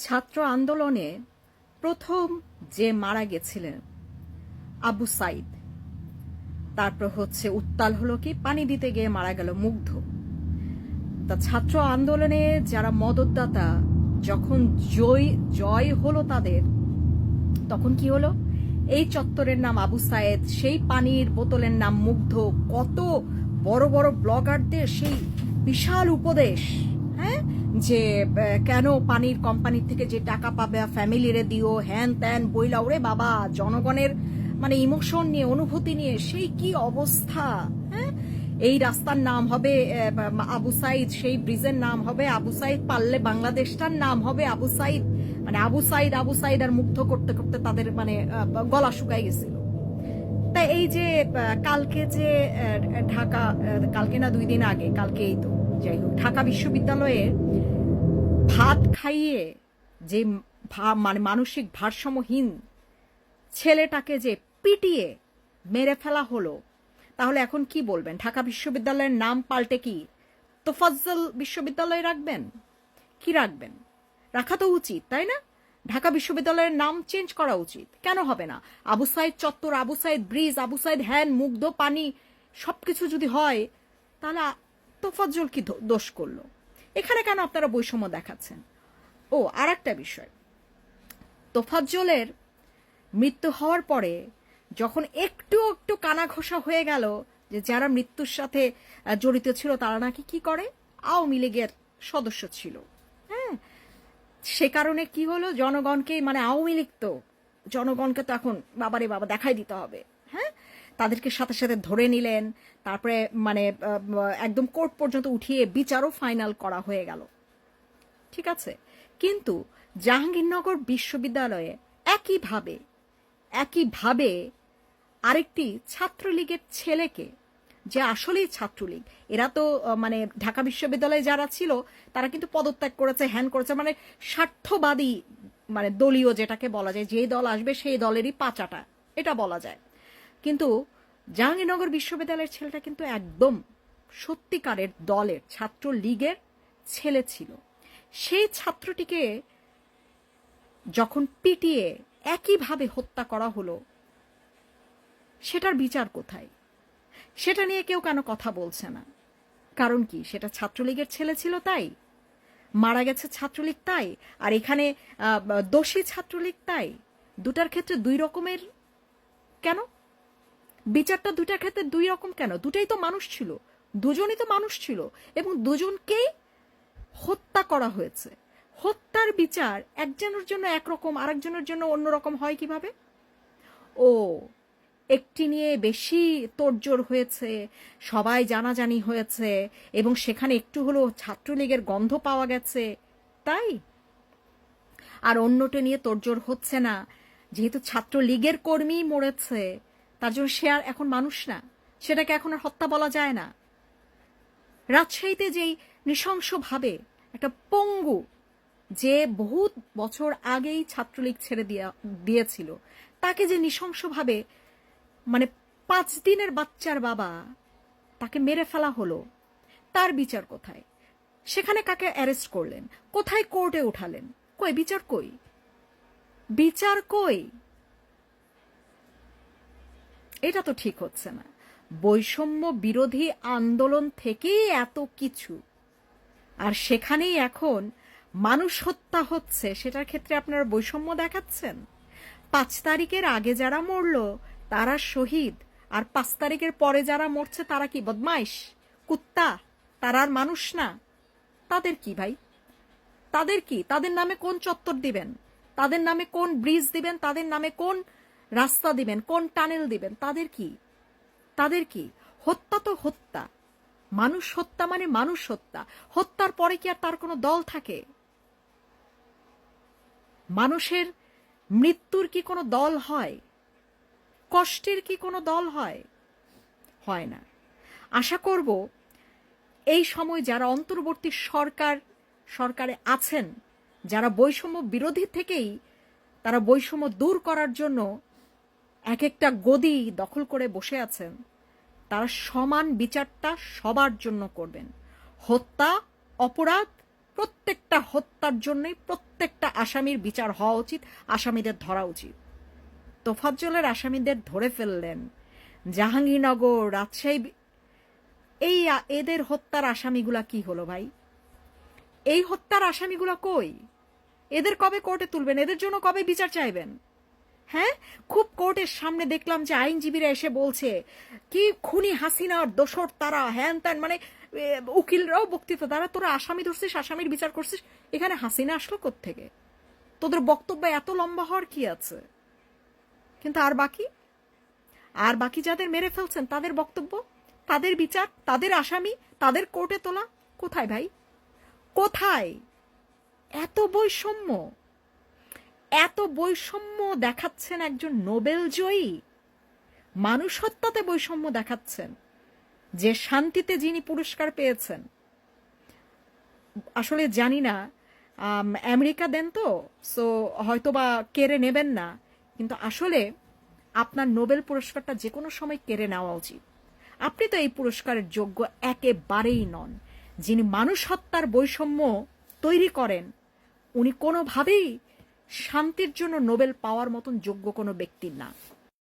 ছাত্র আন্দোলনে প্রথম যে মারা গেছিলেন আবু সাইদ। তারপর হচ্ছে উত্তাল হলো কি, পানি দিতে গিয়ে মারা গেল মুগ্ধ। তা ছাত্র আন্দোলনে যারা মদতদাতা, যখন জয় জয় হলো তাদের, তখন কি হলো? এই চত্বরের নাম আবু সায়েদ সেই পানির বোতলের নাম মুগ্ধ। কত বড় বড় ব্লগারদের সেই বিশাল উপদেশ হ্যাঁ? যে কেন পানির কোম্পানির থেকে যে টাকা পাবে ফ্যামিলিরে দিও, হ্যান ত্যান, বইলা, ওরে বাবা, জনগণের মানে ইমোশন নিয়ে, অনুভূতি নিয়ে, সেই কি অবস্থা? হ্যাঁ? এই রাস্তার নাম হবে আবু সাইদ, সেই ব্রিজের নাম হবে আবু সাইদ, পারলে বাংলাদেশটার নাম হবে আবু সাইদ। মানে আবু সাইদ আবু সাইদ, আর মুগ্ধ করতে করতে তাদের মানে গলা শুকাই গেছিল। তা এই যে কালকে যে ঢাকা কালকে না দুই দিন আগে কালকে এই তো। যাই হোক, ঢাকা বিশ্ববিদ্যালয়ে ভাত খাইয়ে যে মানে মানসিক ভারসাম্যহীন ছেলেটাকে যে পিটিয়ে মেরে ফেলা হলো, তাহলে এখন কি বলবেন? ঢাকা বিশ্ববিদ্যালয়ের নাম পাল্টে কি তোফাজ্জল বিশ্ববিদ্যালয় রাখবেন? কি রাখবেন? রাখা তো উচিত, তাই না? ঢাকা বিশ্ববিদ্যালয়ের নাম চেঞ্জ করা উচিত, কেন হবে না? আবু সাইদ চত্বর, আবু সাইদ ব্রিজ, আবু সাইদ হ্যান, মুগ্ধ, পানি, সবকিছু যদি হয়, তাহলে তোফাজ্জল কি দোষ করল? এখানে কেন আপনারা বৈষম্য দেখাচ্ছেন? ও আর একটা বিষয়। তোফাজ্জলের মৃত্যু হওয়ার পরে যখন একটু একটু কানা ঘষা হয়ে গেল যে যারা মৃত্যুর সাথে জড়িত ছিল তারা নাকি কি করে? আওয়ামী লীগের সদস্য ছিল। হ্যাঁ সে কারণে কি হলো? জনগণকে মানে আওয়ামী লীগ তো, জনগণকে তো এখন বাবারে বাবা দেখাই দিতে হবে। তাদেরকে সাথে সাথে ধরে নিলেন, তারপরে মানে একদম কোর্ট পর্যন্ত উঠিয়ে বিচারও ফাইনাল করা হয়ে গেল। ঠিক আছে? কিন্তু জাহাঙ্গীরনগর বিশ্ববিদ্যালয়ে একইভাবে একইভাবে আরেকটি ছাত্রলীগের ছেলেকে, যে আসলেই ছাত্রলীগ, এরা তো মানে ঢাকা বিশ্ববিদ্যালয়ে যারা ছিল, তারা কিন্তু পদত্যাগ করেছে, হ্যান করেছে মানে স্বার্থবাদী মানে দলীয় যেটাকে বলা যায়, যে দল আসবে সেই দলেরই পাচাটা, এটা বলা যায়। কিন্তু জাহাঙ্গীরনগর বিশ্ববিদ্যালয়ের ছেলেটা কিন্তু একদম সত্যিকারের দলের ছাত্রলীগের ছেলে ছিল। সেই ছাত্রটিকে যখন পিটিয়ে একইভাবে হত্যা করা হলো, সেটার বিচার কোথায়? সেটা নিয়ে কেউ কেন কথা বলছে না। কারণ কি? সেটা ছাত্রলীগের ছেলে ছিল তাই। মারা গেছে ছাত্রলীগ তাই। আর এখানে দোষী ছাত্রলীগ তাই। দুটার ক্ষেত্রে দুই রকমের। কেন? বিচারটা দুটার ক্ষেত্রে দুই রকম কেন? দুটাই তো মানুষ ছিল। দুজনই তো মানুষ ছিল এবং দুজনকেই হত্যা করা হয়েছে। হত্যার বিচার একজনের জন্য একরকম, আরেকজনের জন্য অন্যরকম হয় কীভাবে? ও, একটি নিয়ে বেশি তোড়জোড় হয়েছে, সবাই জানাজানি হয়েছে এবং সেখানে একটু হলেও ছাত্রলীগের গন্ধ পাওয়া গেছে, তাই? আর অন্যটা নিয়ে তোড়জোড় হচ্ছে না, যেহেতু ছাত্রলীগের কর্মী মরেছে। তার জন্য সে আর এখন মানুষ না। সেটাকে এখন আর হত্যা বলা যায় না। রাজশাহীতে যেই নৃশংসভাবে একটা পঙ্গু যে বহুত বছর আগেই ছাত্রলীগ ছেড়ে দিয়া, দিয়েছিল, তাকে যে নৃশংসভাবে মানে পাঁচ দিনের বাচ্চার বাবা তাকে মেরে ফেলা হলো, তার বিচার কোথায়? সেখানে কাকে অ্যারেস্ট করলেন? কোথায় কোর্টে উঠালেন? কই, বিচার কই? বিচার কই? এটা তো ঠিক হচ্ছে না। বৈষম্য বিরোধী আন্দোলন থেকেই এত কিছু। আর সেখানেই এখন মানুষ হত্যা হচ্ছে, সেটার ক্ষেত্রে আপনারা বৈষম্য দেখাচ্ছেন? পাঁচ তারিখের আগে যারা মরল, তারা শহীদ। আর পাঁচ তারিখের পরে যারা মরছে, তারা কি বদমাইশ? কুত্তা? তারা আর মানুষ না। তাদের কি ভাই? তাদের কি? তাদের নামে কোন চত্বর দিবেন? তাদের নামে কোন ব্রিজ দিবেন? তাদের নামে কোন রাস্তা দিবেন, কোন টানেল দিবেন, তাদের কি? তাদের কি? হত্যা তো হত্যা। মানুষ হত্যা মানে মানুষ হত্যা। হত্যার পরে কি আর তার কোনো দল থাকে? মানুষের মৃত্যুর কি কোনো দল হয়? কষ্টের কি কোনো দল হয়? হয় না। আশা করব এই সময় যারা অন্তর্বর্তী সরকার, সরকারে আছেন, যারা বৈষম্য বিরোধী থেকেই তারা বৈষম্য দূর করার জন্য এক একটা গদি দখল করে বসে আছেন। তারা সমান বিচারটা সবার জন্য করবেন। হত্যা, অপরাধ, প্রত্যেকটা হত্যার জন্যই প্রত্যেকটা আসামির বিচার হওয়া উচিত, আসামিদের ধরা উচিত। তোফাজ্জলের আসামিদের ধরে ফেললেন জাহাঙ্গীরনগর রাজশাহী এই এদের হত্যার আসামিগুলা কি হলো ভাই? এই হত্যার আসামিগুলা কই? এদের কবে কোর্টে তুলবেন? এদের জন্য কবে বিচার চাইবেন? হ্যাঁ? খুব কোর্টের সামনে দেখলাম যে আইনজীবীরা এসে বলছে, কি খুনি হাসিনার দোসর তারা, হ্যান ত্যান? মানে উকিলরাও বক্তৃতা, তারা তোরা আসামি ধরছিস, আসামির বিচার করছিস, এখানে হাসিনা আসলো থেকে তোদের বক্তব্য এত লম্বা হওয়ার কি আছে? কিন্তু আর বাকি? আর বাকি যাদের মেরে ফেলছেন, তাদের বক্তব্য? তাদের বিচার? তাদের আসামি? তাদের কোর্টে তোলা? কোথায় ভাই? কোথায়? এত বৈষম্য! এত বৈষম্য দেখাচ্ছেন একজন নোবেল জয়ী। মানুষ হত্যাতে বৈষম্য দেখাচ্ছেন। যে শান্তিতে যিনি পুরস্কার পেয়েছেন। আসলে জানি না আমেরিকা দেন তো, সো হয়তো বা কেড়ে নেবেন না। কিন্তু আসলে আপনার নোবেল পুরস্কারটা যে কোনো সময় কেড়ে নেওয়া উচিত। আপনি তো এই পুরস্কারের যোগ্য একেবারেই নন। যিনি মানুষ হত্যার বৈষম্য তৈরি করেন, উনি কোনোভাবেই শান্তির জন্য নোবেল পাওয়ার মতন যোগ্য কোনো ব্যক্তির না।